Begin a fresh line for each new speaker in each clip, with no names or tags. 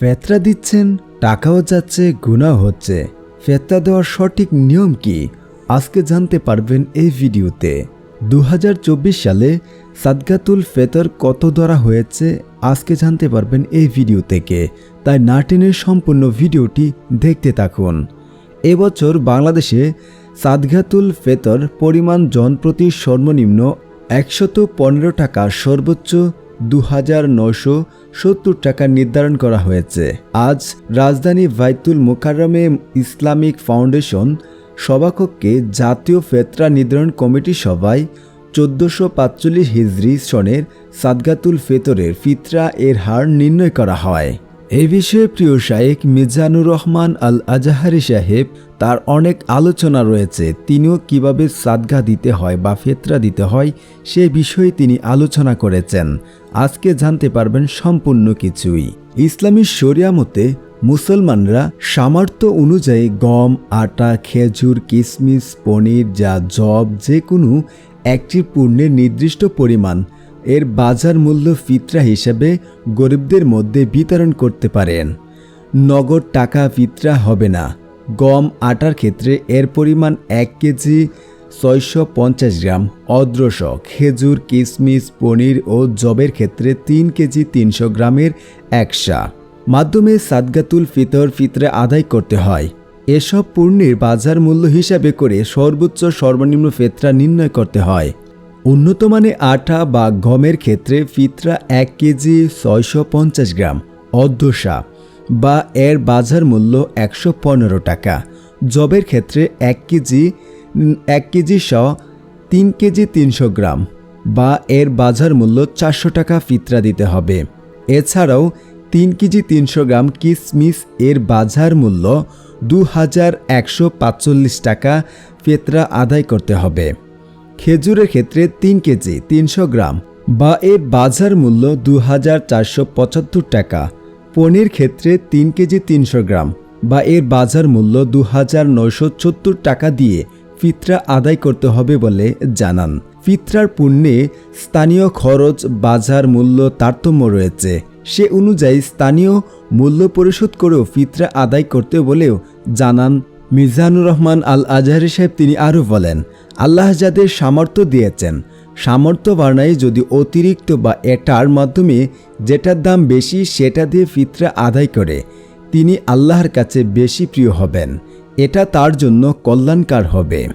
ফেতরা দিচ্ছেন, টাকাও যাচ্ছে গুণাও হচ্ছে। ফেতরা দেওয়ার সঠিক নিয়ম কি? আজকে জানতে পারবেন এই ভিডিওতে। দু হাজার চব্বিশ সালে সাদগাতুল ফেতর কত ধরা হয়েছে, আজকে জানতে পারবেন এই ভিডিও থেকে। তাই নাটিনের সম্পূর্ণ ভিডিওটি দেখতে থাকুন। এবছর বাংলাদেশে সাদগাতুল ফেতর পরিমাণ জনপ্রতি সর্বনিম্ন একশত পনেরো টাকা সর্বোচ্চ দু হাজার নশো সত্তর টাকা নির্ধারণ করা হয়েছে। আজ রাজধানী ভাইতুল মোকাররমে ইসলামিক ফাউন্ডেশন সভাকক্ষে জাতীয় ফেতরা নির্ধারণ কমিটি সভায় চোদ্দোশো পাঁচচল্লিশ হিজরি সনের সাদগাতুল ফেতরের ফিতরা এর হার নির্ণয় করা হয়। এ বিষয়ে প্রিয় শায়েক মিজানুর রহমান আল আজাহারি সাহেব তার অনেক আলোচনা রয়েছে। তিনিও কীভাবে সাদগা দিতে হয় বা ফেতরা দিতে হয়, সে বিষয়ে তিনি আলোচনা করেছেন। আজকে জানতে পারবেন সম্পূর্ণ কিছুই। ইসলামী শরিয়া মতে, মুসলমানরা সামর্থ্য অনুযায়ী গম, আটা, খেজুর কিশমিশ পনির যা জব যে কোনো একটি পণ্যের নির্দিষ্ট পরিমাণ এর বাজার মূল্য ফিতরা হিসেবে গরিবদের মধ্যে বিতরণ করতে পারেন। নগদ টাকা ফিতরা হবে না। গম আটার ক্ষেত্রে এর পরিমাণ এক কেজি ছয়শো পঞ্চাশ গ্রাম। অদ্রস খেজুর কিশমিশ পনির ও জবের ক্ষেত্রে তিন কেজি তিনশো গ্রামের একশা। মাধ্যমে সাদগাতুল ফিতর ফিতরে আদায় করতে হয়। এসব পণ্যের বাজার মূল্য হিসাবে করে সর্বোচ্চ সর্বনিম্ন ফেতরা নির্ণয় করতে হয়। উন্নত মানে আটা বা গমের ক্ষেত্রে ফিতরা এক কেজি ছয়শো পঞ্চাশ গ্রাম। অর্ধসা বা এর বাজার মূল্য একশো পনেরো টাকা। জবের ক্ষেত্রে এক কেজি এক কেজি স তিন কেজি তিনশো গ্রাম বা এর বাজার মূল্য চারশো টাকা ফিতরা দিতে হবে। এছাড়াও তিন কেজি তিনশো গ্রাম কিসমিস এর বাজার মূল্য দু হাজার একশো পাঁচচল্লিশ টাকা ফেতরা আদায় করতে হবে। খেজুরের ক্ষেত্রে তিন কেজি তিনশো গ্রাম বা এর বাজার মূল্য দু হাজার চারশো পঁচাত্তর টাকা পনির ক্ষেত্রে তিন কেজি তিনশো গ্রাম বা এর বাজার মূল্য দু হাজার নয়শো সত্তর টাকা দিয়ে ফিতরা আদায় করতে হবে বলে জানান। ফিতরার পুণ্যে স্থানীয় খরচ, বাজার মূল্য, তারতম্য রয়েছে। সে অনুযায়ী স্থানীয় মূল্য পরিশোধ করেও ফিতরা আদায় করতে বলেও জানান মিজানুর রহমান আল আজহারি সাহেব। তিনি আরও বলেন, আল্লাহ যাদের সামর্থ্য দিয়েছেন সামর্থ্য বাড়ায় যদি অতিরিক্ত বা এটার মাধ্যমে যেটার দাম বেশি সেটা দিয়ে ফিতরা আদায় করে, তিনি আল্লাহর কাছে বেশি প্রিয় হবেন। এটা তার জন্য কল্যাণকার হবে।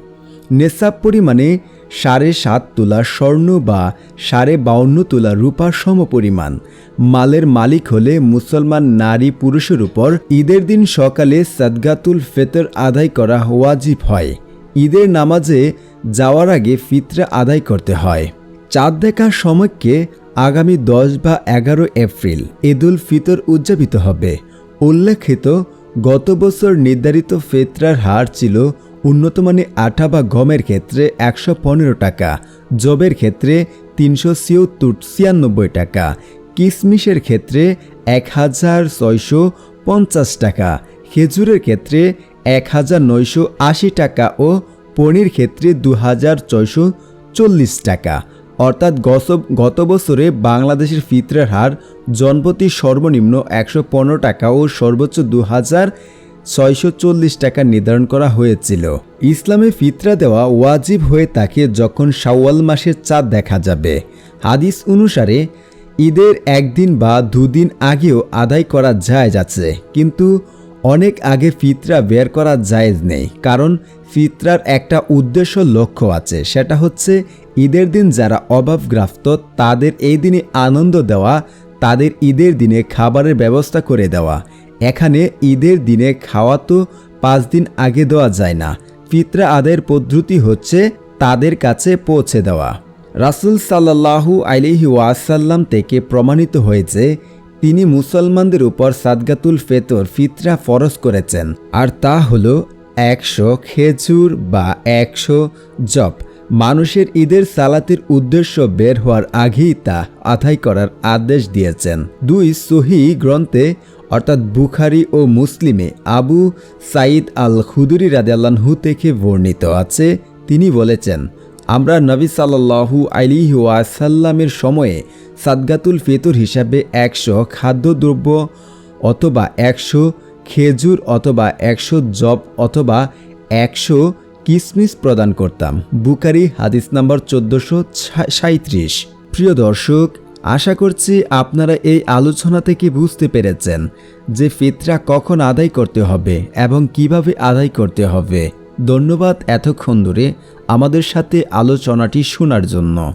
নেশাব পরিমাণে সাড়ে সাত তোলা স্বর্ণ বা সাড়ে বাউন্ন তোলা রূপার সমপরিমাণ। মালের মালিক হলে মুসলমান নারী পুরুষের উপর ঈদের দিন সকালে সাদগাতুল ফেতর আদায় করা ওয়াজিব হয়। ঈদের নামাজে যাওয়ার আগে ফিতরা আদায় করতে হয়। চাঁদ দেখার সময়কে আগামী দশ বা এগারো এপ্রিল ঈদুল ফিতর উদযাপিত হবে। উল্লেখিত, গত বছর নির্ধারিত ফেতরার হার ছিল উন্নতমানে আটা বা গমের ক্ষেত্রে একশো পনেরো টাকা, জবের ক্ষেত্রে তিনশো ছিয়ত্তর, ছিয়ানব্বই টাকা কিশমিশের ক্ষেত্রে এক হাজার ছয়শো পঞ্চাশ টাকা, খেজুরের ক্ষেত্রে এক হাজার নয়শো আশি টাকা ও পনির ক্ষেত্রে দু হাজার ছয়শো চল্লিশ টাকা। অর্থাৎ গত বছরে বাংলাদেশের ফিতরের হার জনপ্রতি সর্বনিম্ন একশো পনেরো টাকা ও সর্বোচ্চ দু হাজার ছয়শো চল্লিশ টাকা নির্ধারণ করা হয়েছিল। ইসলামে ফিতরা দেওয়া ওয়াজিব হয়ে থাকে যখন শাওয়াল মাসের চাঁদ দেখা যাবে। হাদিস অনুসারে, ঈদের একদিন বা দুদিন আগেও আদায় করা যায় যাচ্ছে কিন্তু অনেক আগে ফিতরা বের করা জায়েজ নেই, কারণ ফিতরার একটা উদ্দেশ্য লক্ষ্য আছে, সেটা হচ্ছে ঈদের দিন যারা অভাবগ্রাস্ত, তাদের এই দিনে আনন্দ দেওয়া, তাদের ঈদের দিনে খাবারের ব্যবস্থা করে দেওয়া। এখানে ঈদের দিনে খাওয়া তো পাঁচ দিন আগে দেওয়া যায় না, ফিতরা আদায়ের পদ্ধতি হচ্ছে তাদের কাছে পৌঁছে দেওয়া। রাসুল সাল্লাহু আলিহি ওয়াসাল্লাম থেকে প্রমাণিত হয়েছে তিনি মুসলমানদের উপর সাদগাতুল ফেতর, ফিতরা ফরজ করেছেন। আর তা হল একশো খেজুর বা একশো জপ মানুষের ঈদের সালাতের উদ্দেশ্য বের হওয়ার আগেই তা আদায় করার আদেশ দিয়েছেন। দুই সহি গ্রন্থে, অর্থাৎ বুখারি ও মুসলিমে, আবু সাইদ আল খুদুরি রাদেলানহু থেকে বর্ণিত আছে। তিনি বলেছেন, আমরা নবী সাল্লাহু আলিহি ওয়াসাল্লামের সময়ে সাদগাতুল ফেতুর হিসাবে একশো খাদ্যদ্রব্য অথবা একশো খেজুর অথবা একশো জব অথবা একশো কিসমিস প্রদান করতাম। বুকারি হাদিস নাম্বার চোদ্দোশো সাঁত্রিশ প্রিয় দর্শক, আশা করছি আপনারা এই আলোচনা থেকে বুঝতে পেরেছেন যে ফিতরা কখন আদায় করতে হবে এবং কীভাবে আদায় করতে হবে। ধন্যবাদ এতক্ষণ ধরে আমাদের সাথে আলোচনাটি শোনার জন্য।